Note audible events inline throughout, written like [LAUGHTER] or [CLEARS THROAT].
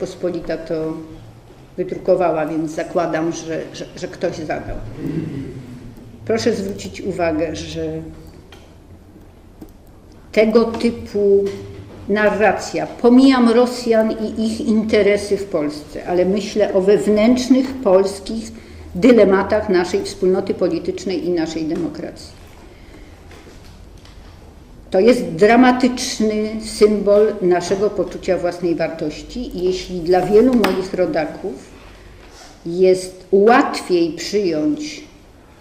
Pospolita to wydrukowała, więc zakładam, że, że, że ktoś zadał. Proszę zwrócić uwagę, że tego typu narracja, pomijam Rosjan i ich interesy w Polsce, ale myślę o wewnętrznych polskich dylematach naszej wspólnoty politycznej i naszej demokracji. To jest dramatyczny symbol naszego poczucia własnej wartości jeśli dla wielu moich rodaków jest łatwiej przyjąć,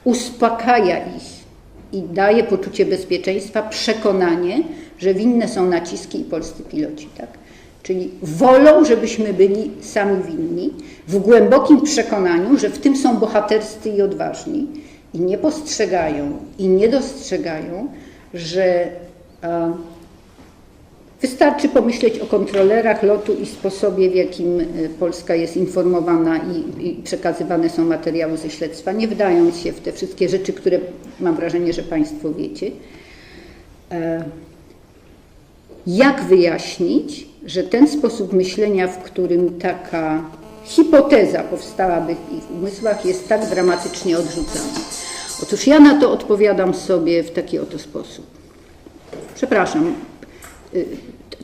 uspokaja ich i daje poczucie bezpieczeństwa, przekonanie, że winne są naciski i polscy piloci, tak? Czyli wolą, żebyśmy byli sami winni, w głębokim przekonaniu, że w tym są bohaterscy i odważni i nie postrzegają i nie dostrzegają, że wystarczy pomyśleć o kontrolerach lotu i sposobie, w jakim y, Polska jest informowana i, i przekazywane są materiały ze śledztwa, nie wdając się w te wszystkie rzeczy, które mam wrażenie, że Państwo wiecie. E, jak wyjaśnić, że ten sposób myślenia, w którym taka hipoteza powstałaby w ich umysłach, jest tak dramatycznie odrzucana? Otóż ja na to odpowiadam sobie w taki oto sposób. Przepraszam, y,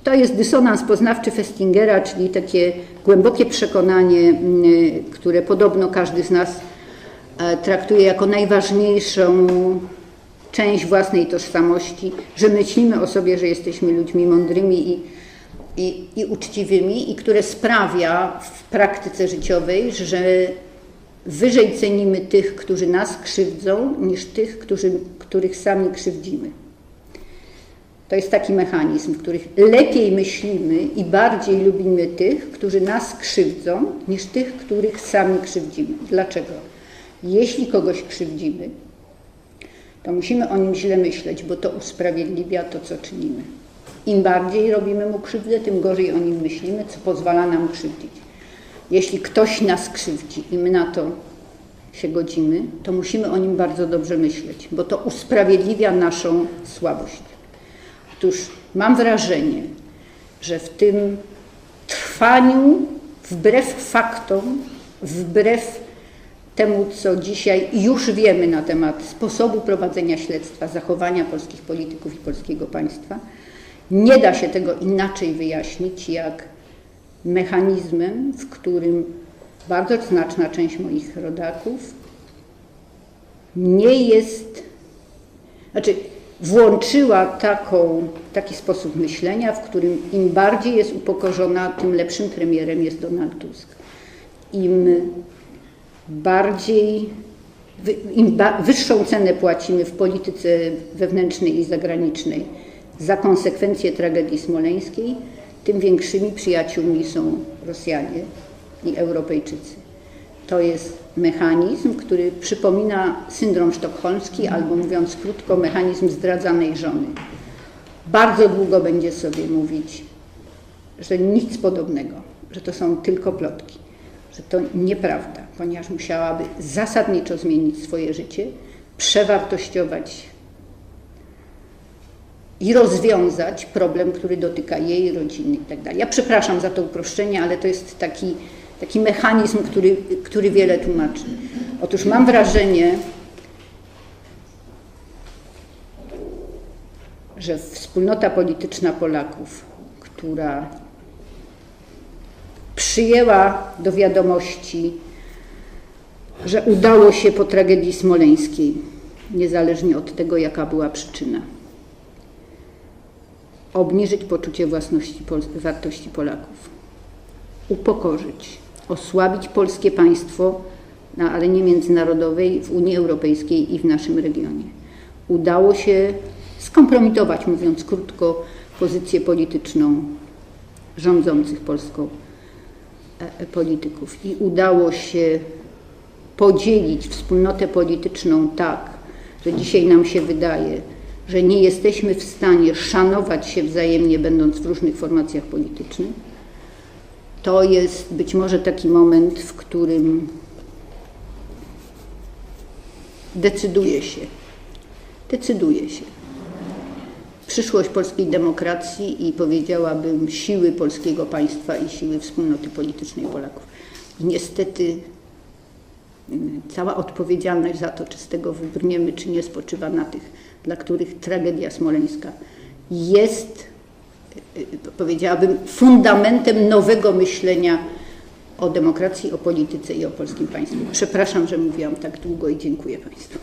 to jest dysonans poznawczy Festingera, czyli takie głębokie przekonanie, y, które podobno każdy z nas e, traktuje jako najważniejszą część własnej tożsamości, że myślimy o sobie, że jesteśmy ludźmi mądrymi i, i, i uczciwymi, i które sprawia w praktyce życiowej, że wyżej cenimy tych, którzy nas krzywdzą, niż tych, którzy, których sami krzywdzimy. To jest taki mechanizm, w których lepiej myślimy i bardziej lubimy tych, którzy nas krzywdzą, niż tych, których sami krzywdzimy. Dlaczego? Jeśli kogoś krzywdzimy, to musimy o nim źle myśleć, bo to usprawiedliwia to, co czynimy. Im bardziej robimy mu krzywdę, tym gorzej o nim myślimy, co pozwala nam krzywdzić. Jeśli ktoś nas krzywdzi i my na to się godzimy, to musimy o nim bardzo dobrze myśleć, bo to usprawiedliwia naszą słabość. Otóż mam wrażenie, że w tym trwaniu, wbrew faktom, wbrew temu, co dzisiaj już wiemy na temat sposobu prowadzenia śledztwa, zachowania polskich polityków i polskiego państwa, nie da się tego inaczej wyjaśnić, jak mechanizmem, w którym bardzo znaczna część moich rodaków nie jest, znaczy włączyła taką, taki sposób myślenia, w którym im bardziej jest upokorzona, tym lepszym premierem jest Donald Tusk. Im bardziej, im wyższą cenę płacimy w polityce wewnętrznej i zagranicznej za konsekwencje tragedii smoleńskiej, tym większymi przyjaciółmi są Rosjanie i Europejczycy. To jest mechanizm, który przypomina syndrom sztokholmski, albo mówiąc krótko, mechanizm zdradzanej żony. Bardzo długo będzie sobie mówić, że nic podobnego, że to są tylko plotki, że to nieprawda, ponieważ musiałaby zasadniczo zmienić swoje życie, przewartościować i rozwiązać problem, który dotyka jej rodziny itd. Tak ja przepraszam za to uproszczenie, ale to jest taki taki mechanizm, który, który wiele tłumaczy. Otóż mam wrażenie, że wspólnota polityczna Polaków, która przyjęła do wiadomości, że udało się po tragedii smoleńskiej, niezależnie od tego, jaka była przyczyna, obniżyć poczucie własności, wartości Polaków, upokorzyć osłabić polskie państwo, no, ale nie międzynarodowej, w Unii Europejskiej i w naszym regionie. Udało się skompromitować, mówiąc krótko, pozycję polityczną rządzących Polską e, e, polityków i udało się podzielić wspólnotę polityczną tak, że dzisiaj nam się wydaje, że nie jesteśmy w stanie szanować się wzajemnie, będąc w różnych formacjach politycznych to jest być może taki moment, w którym decyduje się, decyduje się przyszłość polskiej demokracji i powiedziałabym siły polskiego państwa i siły wspólnoty politycznej Polaków. I niestety mm, cała odpowiedzialność za to, czy z tego wybrniemy, czy nie, spoczywa na tych, dla których tragedia smoleńska jest, y, y, powiedziałabym, fundamentem nowego myślenia o demokracji, o polityce i o polskim państwie. Przepraszam, że mówiłam tak długo i dziękuję Państwu.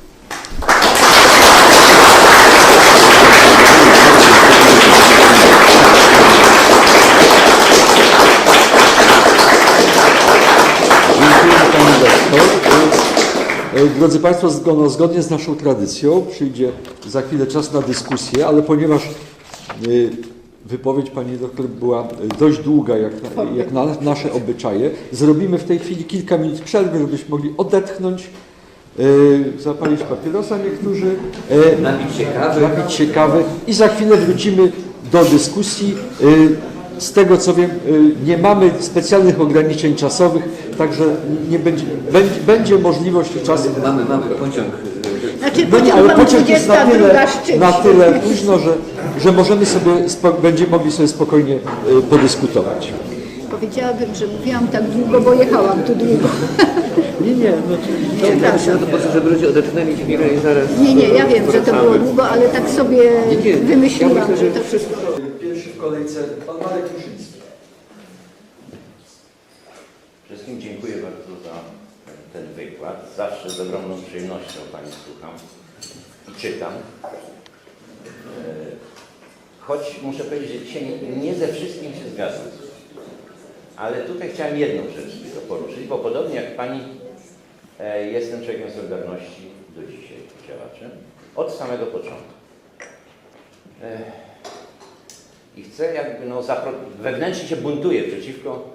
E, Drodzy Państwo, zgo- zgodnie z naszą tradycją przyjdzie za chwilę czas na dyskusję, ale ponieważ e, wypowiedź Pani Doktor była e, dość długa, jak, na- jak na nasze obyczaje, zrobimy w tej chwili kilka minut przerwy, żebyśmy mogli odetchnąć, e, zapalić papierosa niektórzy, e, Napić się kawy. napić się kawy i za chwilę wrócimy do dyskusji. Z tego co wiem, nie mamy specjalnych ograniczeń czasowych, także nie będzie, będzie, będzie możliwość czasu. Mamy, mamy pociąg. Znaczy, No nie, ale pociąg jest na 22 tyle, na tyle późno, że, że możemy sobie, będziemy mogli sobie spokojnie y, podyskutować. Powiedziałabym, że mówiłam tak długo, bo jechałam tu długo. [LAUGHS] Nie, nie, no. To po prostu, żeby ludzie odetchnęli chwilę i zaraz. Nie, nie, ja wiem, że to było długo, ale tak sobie Nie, nie, ja wymyśliłam, myślę, że że to wszystko. Pierwszy w kolejce pan Marek Kruszyński. Wszystkim dziękuję ten wykład. Zawsze z ogromną przyjemnością Pani słucham i czytam. E, Choć muszę powiedzieć, że dzisiaj nie- ze wszystkim się zgadzam. Ale tutaj chciałem jedną rzecz tylko poruszyć, bo podobnie jak Pani e, jestem człowiekiem Solidarności do dzisiaj działaczem, od samego początku. E, I chcę jakby no, wewnętrznie się buntuję przeciwko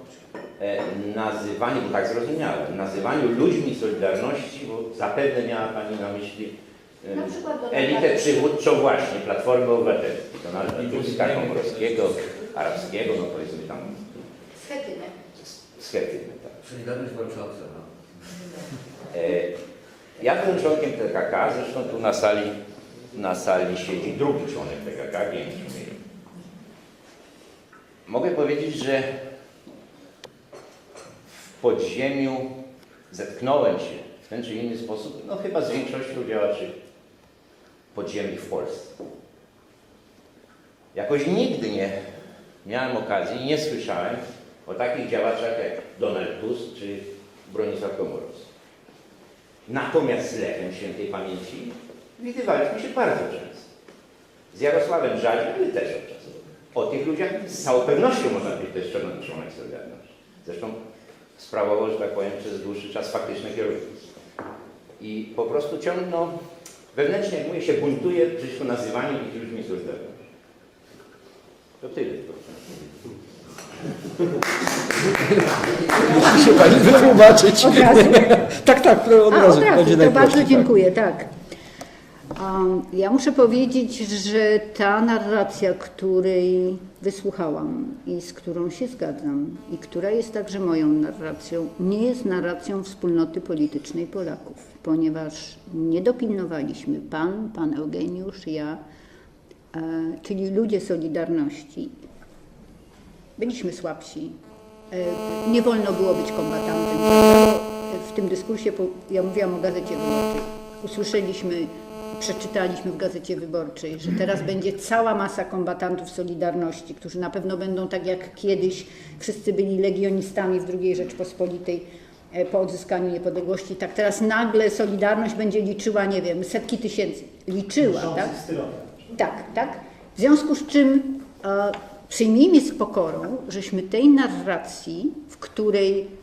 nazywaniu, bo tak zrozumiałem, nazywaniu ludźmi Solidarności, bo zapewne miała Pani na myśli e, Na elitę przywódczą właśnie Platformy Obywatelskiej, Donalda Tuska, Komorowskiego, Arabskiego, no powiedzmy tam Schetynek. schetyny. Tak. Solidarność walcząca. No. E, Ja byłem członkiem TKK, zresztą tu na sali, na sali siedzi drugi członek TKK, Gięciu. Mogę powiedzieć, że podziemiu zetknąłem się w ten czy inny sposób, no chyba z większością działaczy podziemnych w Polsce. Jakoś nigdy nie miałem okazji nie słyszałem o takich działaczach jak Donald Tusk czy Bronisław Komorowski. Natomiast z Lechem Świętej Pamięci widywaliśmy się bardzo często. Z Jarosławem Żalem, ale też od czasu. O tych ludziach z całą pewnością można być też członek Solidarności. Zresztą sprawował, że tak powiem, przez dłuższy czas faktyczne kierownictwo. I po prostu ciągle, no, wewnętrznie, jak mówię, się buntuje przeciwko nazywaniu ich ludźmi Solidarności. To tyle. Musi się Pani wytłumaczyć. Od razu. tak, tak, od A, od razu. razu, będzie to bardzo tak. dziękuję, tak. Um, ja muszę powiedzieć, że ta narracja, której wysłuchałam i z którą się zgadzam i która jest także moją narracją, nie jest narracją wspólnoty politycznej Polaków, ponieważ nie dopilnowaliśmy, pan, pan Eugeniusz, ja, e, czyli ludzie Solidarności, byliśmy słabsi. E, Nie wolno było być kombatantem. W tym dyskursie, ja mówiłam o Gazecie Wyborczej, usłyszeliśmy, przeczytaliśmy w Gazecie Wyborczej, że teraz będzie cała masa kombatantów Solidarności, którzy na pewno będą tak jak kiedyś wszyscy byli legionistami w II Rzeczpospolitej e, po odzyskaniu niepodległości. Tak teraz nagle Solidarność będzie liczyła, nie wiem, setki tysięcy. Liczyła, tak? Tak, tak. W związku z czym e, przyjmijmy z pokorą, żeśmy tej narracji, w której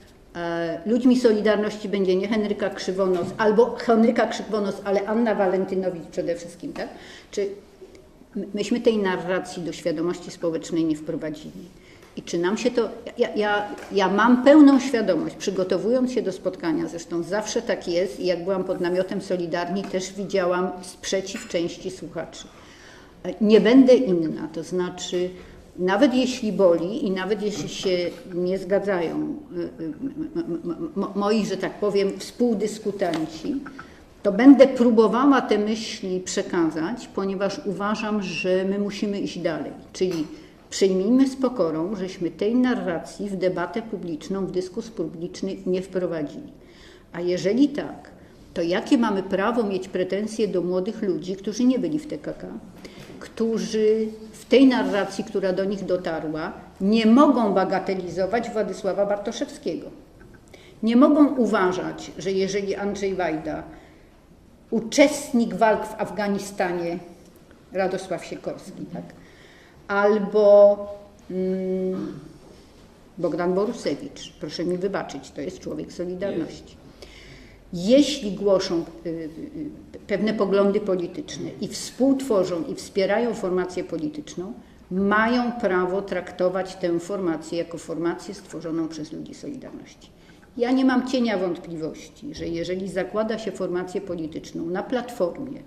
ludźmi Solidarności będzie nie Henryka Krzywonos, albo Henryka Krzywonos, ale Anna Walentynowicz przede wszystkim, tak? Czy my- myśmy tej narracji do świadomości społecznej nie wprowadzili? I czy nam się to. Ja, ja, ja mam pełną świadomość, przygotowując się do spotkania, zresztą zawsze tak jest, i jak byłam pod namiotem Solidarni, też widziałam sprzeciw części słuchaczy. Nie będę inna, to znaczy, nawet jeśli boli i nawet jeśli się nie zgadzają y, y, moi, że tak powiem, współdyskutanci, to będę próbowała te myśli przekazać, ponieważ uważam, że my musimy iść dalej. Czyli przyjmijmy z pokorą, żeśmy tej narracji w debatę publiczną, w dyskurs publiczny nie wprowadzili. A jeżeli tak, to jakie mamy prawo mieć pretensje do młodych ludzi, którzy nie byli w TKK, którzy tej narracji, która do nich dotarła, nie mogą bagatelizować Władysława Bartoszewskiego. Nie mogą uważać, że jeżeli Andrzej Wajda, uczestnik walk w Afganistanie, Radosław Sikorski, tak? albo mm, Bogdan Borusewicz, proszę mi wybaczyć, to jest człowiek Solidarności. Jeśli głoszą y, y, pewne poglądy polityczne i współtworzą i wspierają formację polityczną, mają prawo traktować tę formację jako formację stworzoną przez ludzi Solidarności. Ja nie mam cienia wątpliwości, że jeżeli zakłada się formację polityczną na platformie,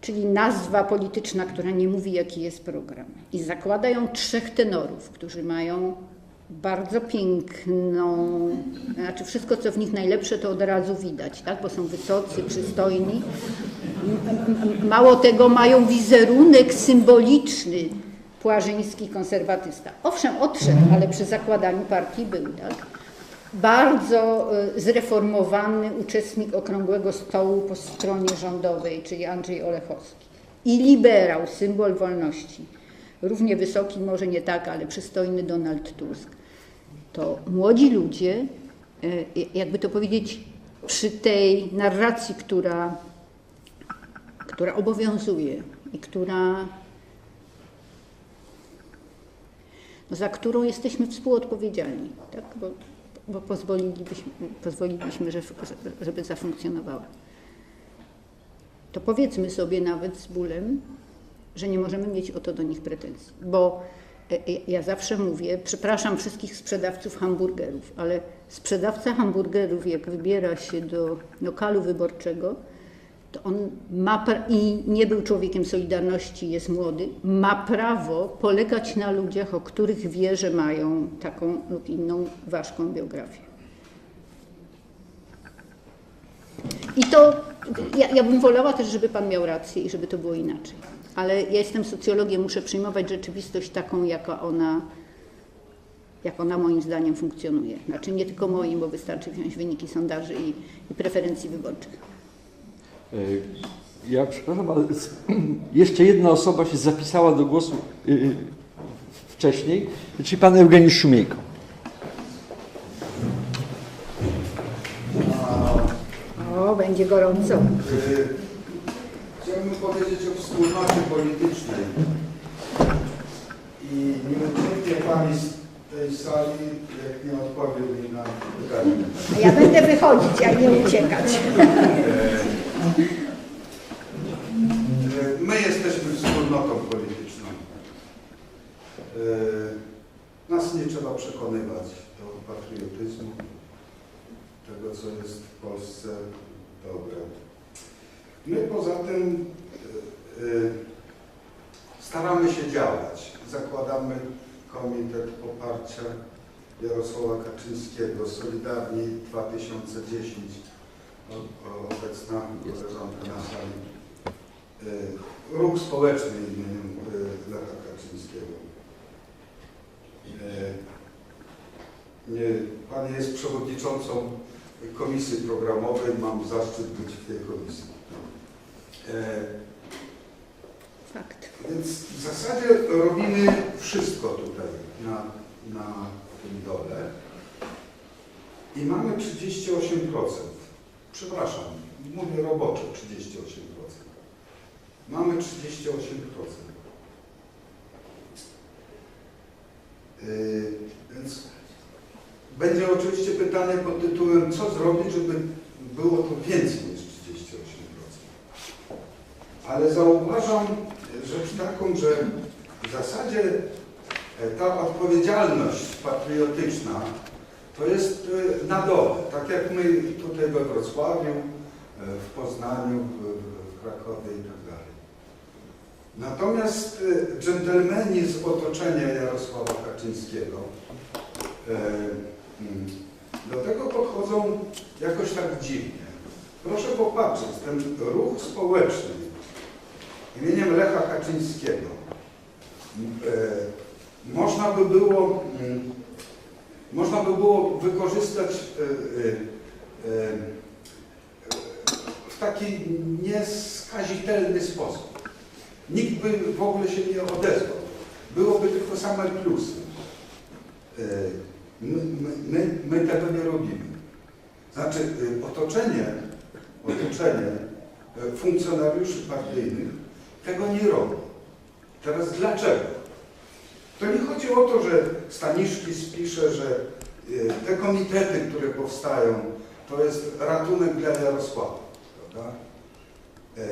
czyli nazwa polityczna, która nie mówi, jaki jest program, i zakładają trzech tenorów, którzy mają bardzo piękną, znaczy wszystko, co w nich najlepsze, to od razu widać, tak? bo są wysocy, przystojni. Mało tego, mają wizerunek symboliczny, płażyński konserwatysta. Owszem, odszedł, ale przy zakładaniu partii był, tak? Bardzo y, zreformowany uczestnik Okrągłego Stołu po stronie rządowej, czyli Andrzej Olechowski. I liberał, symbol wolności. Równie wysoki, może nie tak, ale przystojny Donald Tusk. To młodzi ludzie, y, jakby to powiedzieć, przy tej narracji, która, która obowiązuje i która za którą jesteśmy współodpowiedzialni, tak? bo, bo pozwolilibyśmy, pozwoliliśmy że, żeby zafunkcjonowała. To powiedzmy sobie nawet z bólem, że nie możemy mieć o to do nich pretensji, bo e, e, ja zawsze mówię, przepraszam wszystkich sprzedawców hamburgerów, ale sprzedawca hamburgerów, jak wybiera się do lokalu wyborczego, to on ma i nie był człowiekiem Solidarności, jest młody, ma prawo polegać na ludziach, o których wie, że mają taką lub inną ważką biografię. I to ja, ja bym wolała też, żeby Pan miał rację i żeby to było inaczej. Ale ja jestem socjologiem, muszę przyjmować rzeczywistość taką, jaka ona, jak ona moim zdaniem funkcjonuje. Znaczy nie tylko moim, bo wystarczy wziąć wyniki sondaży i, i preferencji wyborczych. E, Ja przepraszam, ale [CLEARS THROAT] jeszcze jedna osoba się zapisała do głosu y, y, wcześniej, czyli pan Eugeniusz Szumiejko. O, będzie gorąco. Powiedzieć o wspólnocie politycznej. I nie ucieknie Pani z tej sali, jak nie odpowie mi na pytanie. Ja będę wychodzić, a nie uciekać. Y, My jesteśmy wspólnotą polityczną. Y, Nas nie trzeba przekonywać do patriotyzmu, tego co jest w Polsce dobre. My poza tym staramy się działać. Zakładamy Komitet Poparcia Jarosława Kaczyńskiego, Solidarni 2010, o, o, obecna koleżanka na sali. Y, Ruch Społeczny imieniem y, Lecha Kaczyńskiego. Y, y, Pani jest przewodniczącą Komisji Programowej, mam zaszczyt być w tej komisji. Fakt. Więc w zasadzie robimy wszystko tutaj na, na tym dole i mamy 38%. Przepraszam, mówię roboczo 38%. Mamy 38%. Yy, więc będzie oczywiście pytanie pod tytułem, co zrobić, żeby było to więcej niż 38%. Ale zauważam rzecz taką, że w zasadzie e, ta odpowiedzialność patriotyczna to jest e, na dole. Tak jak my tutaj we Wrocławiu, e, w Poznaniu, w, Krakowie i tak dalej. Natomiast dżentelmeni z otoczenia Jarosława Kaczyńskiego mm, do tego podchodzą jakoś tak dziwnie. Proszę popatrzeć, ten ruch społeczny imieniem Lecha Kaczyńskiego e, można by było mm, można by było wykorzystać e, e, w taki nieskazitelny sposób. Nikt by w ogóle się nie odezwał. Byłoby tylko same plusy. My, my, my, tego nie robimy. Znaczy otoczenie, otoczenie funkcjonariuszy partyjnych tego nie robi. Teraz dlaczego? To nie chodzi o to, że Staniszki spisze, że y, te komitety, które powstają, to jest ratunek dla Jarosława. Prawda? Y,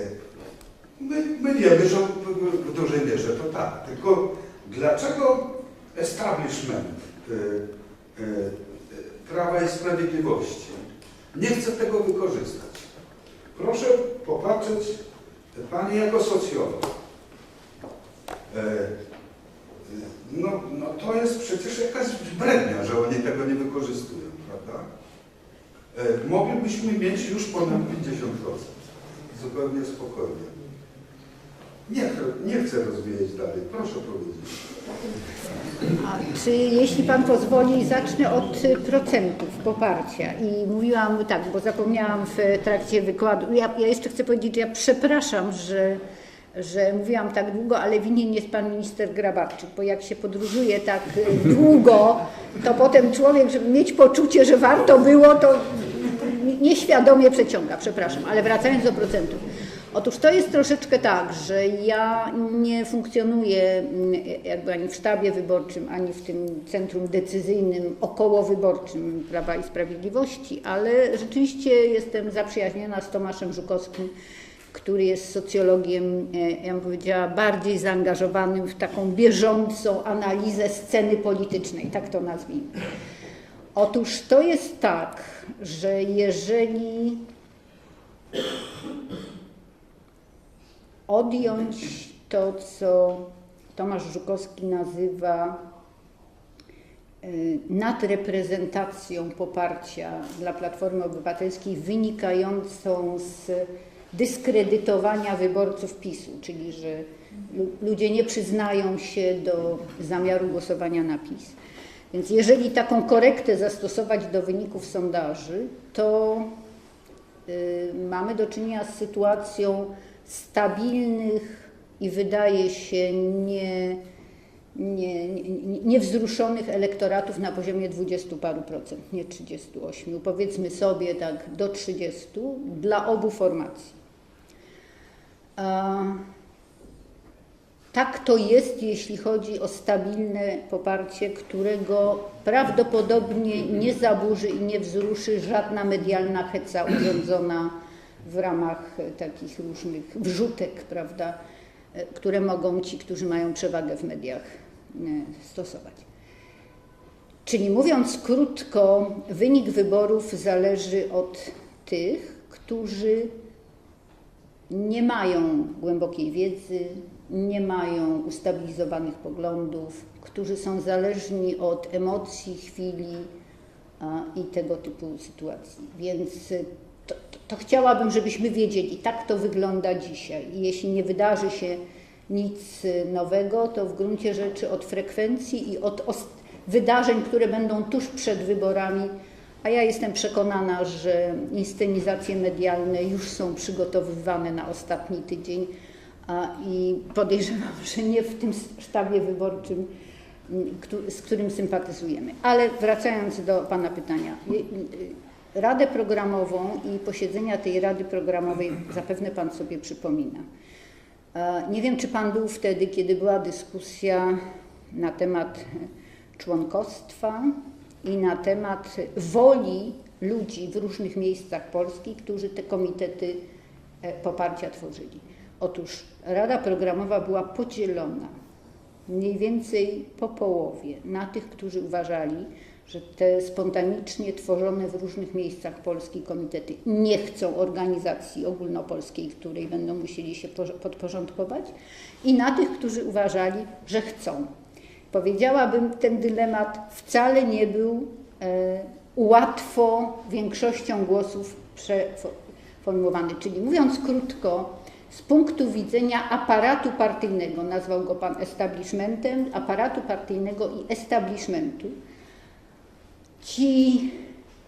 My, my wiemy, że w- dużej mierze to tak. Tylko dlaczego establishment y, y, Prawa i Sprawiedliwości nie chce tego wykorzystać? Proszę popatrzeć, Pani jako socjolog. E, No, no to jest przecież jakaś brednia, że oni tego nie wykorzystują, prawda? E, Moglibyśmy mieć już ponad 50%. Zupełnie spokojnie. Nie, nie chcę rozwijać dalej. Proszę powiedzieć. A czy jeśli Pan pozwoli, zacznę od y, procentów poparcia. I mówiłam tak, bo zapomniałam w trakcie wykładu. Ja, ja jeszcze chcę powiedzieć, że ja przepraszam, że, że mówiłam tak długo, ale winien jest Pan Minister Grabarczyk, bo jak się podróżuje tak y, długo, to potem człowiek, żeby mieć poczucie, że warto było, to nieświadomie przeciąga, przepraszam. Ale wracając do procentów. Otóż to jest troszeczkę tak, że ja nie funkcjonuję mm, jakby ani w sztabie wyborczym, ani w tym centrum decyzyjnym okołowyborczym Prawa i Sprawiedliwości, ale rzeczywiście jestem zaprzyjaźniona z Tomaszem Żukowskim, który jest socjologiem, e, ja bym powiedziała, bardziej zaangażowanym w taką bieżącą analizę sceny politycznej, tak to nazwijmy. Otóż to jest tak, że jeżeli odjąć to, co Tomasz Żukowski nazywa y, nadreprezentacją poparcia dla Platformy Obywatelskiej wynikającą z dyskredytowania wyborców PiSu, czyli że lu- ludzie nie przyznają się do zamiaru głosowania na PiS. Więc jeżeli taką korektę zastosować do wyników sondaży, to y, mamy do czynienia z sytuacją stabilnych i wydaje się nie, nie, nie, niewzruszonych elektoratów na poziomie 20 paru procent, nie 38, powiedzmy sobie tak do 30 dla obu formacji. A, tak to jest, jeśli chodzi o stabilne poparcie, którego prawdopodobnie nie zaburzy i nie wzruszy żadna medialna heca urządzona w ramach takich różnych wrzutek, prawda, które mogą ci, którzy mają przewagę w mediach, e, stosować. Czyli mówiąc krótko, wynik wyborów zależy od tych, którzy nie mają głębokiej wiedzy, nie mają ustabilizowanych poglądów, którzy są zależni od emocji, chwili i tego typu sytuacji. Więc to, chciałabym, żebyśmy wiedzieli, tak to wygląda dzisiaj. I jeśli nie wydarzy się nic nowego, to w gruncie rzeczy od frekwencji i od wydarzeń, które będą tuż przed wyborami, a ja jestem przekonana, że inscenizacje medialne już są przygotowywane na ostatni tydzień a, i podejrzewam, [LAUGHS] że nie w tym sztabie wyborczym, z którym sympatyzujemy. Ale wracając do Pana pytania. Radę programową i posiedzenia tej Rady Programowej zapewne Pan sobie przypomina. E, Nie wiem, czy Pan był wtedy, kiedy była dyskusja na temat członkostwa i na temat woli ludzi w różnych miejscach Polski, którzy te komitety e, poparcia tworzyli. Otóż Rada Programowa była podzielona mniej więcej po połowie na tych, którzy uważali, że te spontanicznie tworzone w różnych miejscach Polski komitety nie chcą organizacji ogólnopolskiej, której będą musieli się podporządkować, i na tych, którzy uważali, że chcą. Powiedziałabym, ten dylemat wcale nie był e, łatwo większością głosów przeformowany pojmowany. Czyli mówiąc krótko, z punktu widzenia aparatu partyjnego, nazwał go pan establishmentem, aparatu partyjnego i establishmentu, ci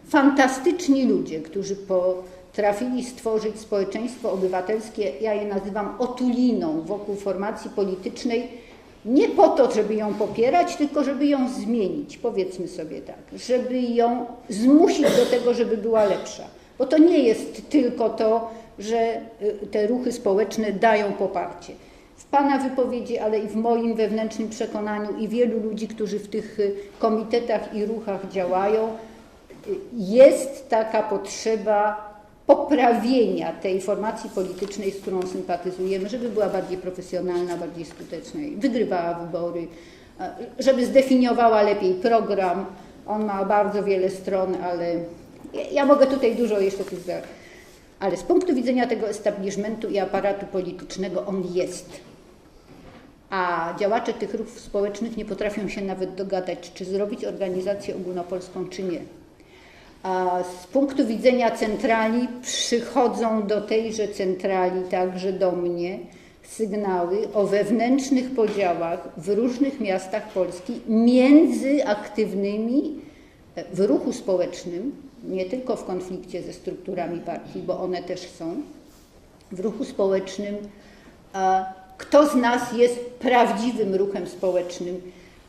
fantastyczni ludzie, którzy potrafili stworzyć społeczeństwo obywatelskie, ja je nazywam otuliną wokół formacji politycznej, nie po to, żeby ją popierać, tylko żeby ją zmienić, powiedzmy sobie tak, żeby ją zmusić do tego, żeby była lepsza. Bo to nie jest tylko to, że y, te ruchy społeczne dają poparcie. Pana wypowiedzi, ale i w moim wewnętrznym przekonaniu i wielu ludzi, którzy w tych y, komitetach i ruchach działają, y, jest taka potrzeba poprawienia tej formacji politycznej, z którą sympatyzujemy, żeby była bardziej profesjonalna, bardziej skuteczna i wygrywała wybory, e, żeby zdefiniowała lepiej program. On ma bardzo wiele stron, ale ja- mogę tutaj dużo jeszcze tych. Ale z punktu widzenia tego establishmentu i aparatu politycznego on jest. A działacze tych ruchów społecznych nie potrafią się nawet dogadać, czy zrobić organizację ogólnopolską, czy nie. A z punktu widzenia centrali przychodzą do tejże centrali, także do mnie, sygnały o wewnętrznych podziałach w różnych miastach Polski między aktywnymi w ruchu społecznym, nie tylko w konflikcie ze strukturami partii, bo one też są, w ruchu społecznym, kto z nas jest prawdziwym ruchem społecznym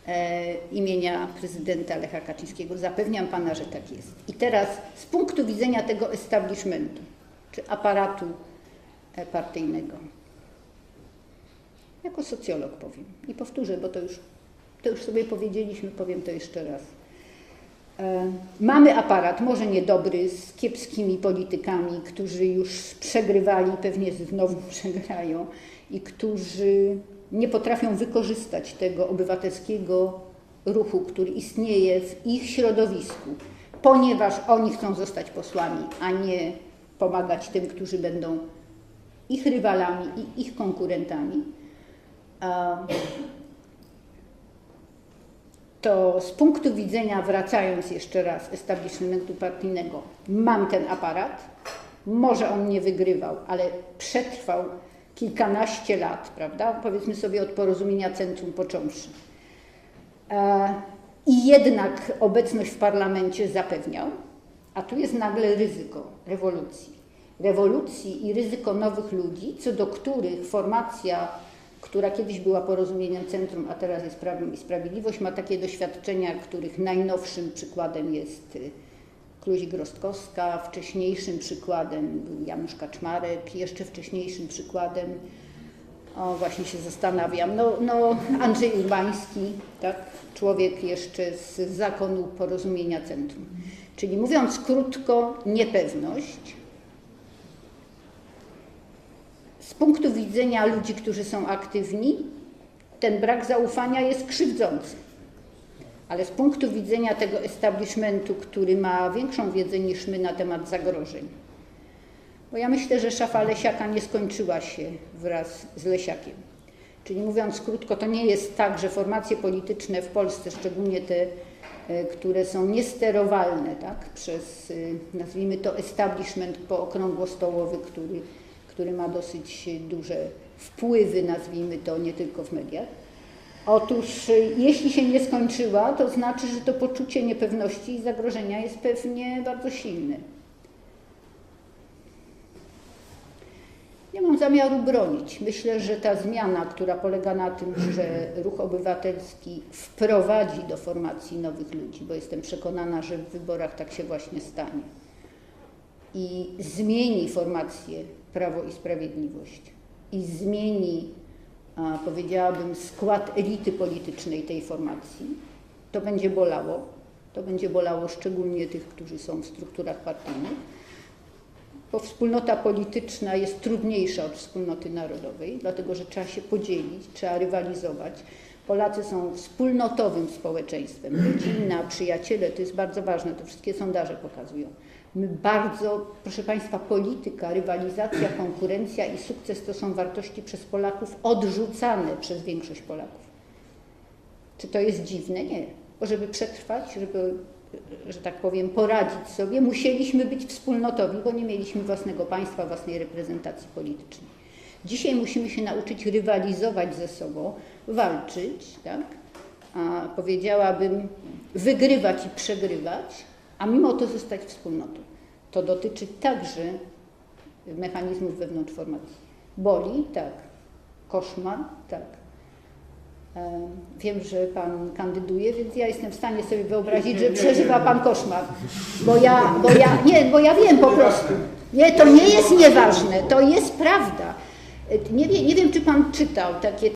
e, imienia prezydenta Lecha Kaczyńskiego. Zapewniam Pana, że tak jest. I teraz z punktu widzenia tego establishmentu, czy aparatu e, partyjnego, jako socjolog powiem i powtórzę, bo to już, to już sobie powiedzieliśmy, powiem to jeszcze raz. E, Mamy aparat, może niedobry, z kiepskimi politykami, którzy już przegrywali, pewnie znowu [LAUGHS] przegrają i którzy nie potrafią wykorzystać tego obywatelskiego ruchu, który istnieje w ich środowisku, ponieważ oni chcą zostać posłami, a nie pomagać tym, którzy będą ich rywalami i ich konkurentami. To z punktu widzenia, wracając jeszcze raz, establishmentu partyjnego, mam ten aparat. Może on nie wygrywał, ale przetrwał kilkanaście lat, prawda? Powiedzmy sobie od porozumienia centrum począwszy. E, I jednak obecność w parlamencie zapewniał, a tu jest nagle ryzyko rewolucji. Rewolucji i ryzyko nowych ludzi, co do których formacja która kiedyś była porozumieniem centrum, a teraz jest Prawem i Sprawiedliwość, ma takie doświadczenia, których najnowszym przykładem jest Kluzik-Rostkowska, wcześniejszym przykładem był Janusz Kaczmarek, jeszcze wcześniejszym przykładem, o właśnie się zastanawiam, no, no Andrzej Urbański, tak, człowiek jeszcze z zakonu porozumienia centrum. Czyli mówiąc krótko, niepewność, z punktu widzenia ludzi, którzy są aktywni, ten brak zaufania jest krzywdzący. Ale z punktu widzenia tego establishmentu, który ma większą wiedzę niż my na temat zagrożeń, bo ja myślę, że szafa Lesiaka nie skończyła się wraz z Lesiakiem. Czyli mówiąc krótko, to nie jest tak, że formacje polityczne w Polsce, szczególnie te, e, które są niesterowalne tak, przez, e, nazwijmy to, establishment pookrągłostołowy, który który ma dosyć duże wpływy, nazwijmy to, nie tylko w mediach. Otóż y, jeśli się nie skończyła, to znaczy, że to poczucie niepewności i zagrożenia jest pewnie bardzo silne. Nie mam zamiaru bronić. Myślę, że ta zmiana, która polega na tym, że ruch obywatelski wprowadzi do formacji nowych ludzi, bo jestem przekonana, że w wyborach tak się właśnie stanie, i zmieni formację Prawo i Sprawiedliwość i zmieni, powiedziałabym, skład elity politycznej tej formacji, to będzie bolało. To będzie bolało szczególnie tych, którzy są w strukturach partyjnych, bo wspólnota polityczna jest trudniejsza od wspólnoty narodowej, dlatego że trzeba się podzielić, trzeba rywalizować. Polacy są wspólnotowym społeczeństwem. Rodzina, przyjaciele, to jest bardzo ważne, to wszystkie sondaże pokazują. My bardzo, proszę Państwa, polityka, rywalizacja, konkurencja i sukces to są wartości przez Polaków odrzucane przez większość Polaków. Czy to jest dziwne? Nie. Bo żeby przetrwać, żeby że tak powiem, poradzić sobie, musieliśmy być wspólnotowi, bo nie mieliśmy własnego państwa, własnej reprezentacji politycznej. Dzisiaj musimy się nauczyć rywalizować ze sobą, walczyć, tak? a powiedziałabym wygrywać i przegrywać, a mimo to zostać wspólnotą. To dotyczy także mechanizmów wewnątrz formacji. Boli? Tak. Koszmar? Tak. Wiem, że Pan kandyduje, więc ja jestem w stanie sobie wyobrazić, że przeżywa Pan koszmar. Bo ja, bo ja, nie, bo ja wiem po prostu. Nie, to nie jest nieważne, to jest prawda. Nie, nie wiem, czy Pan czytał takie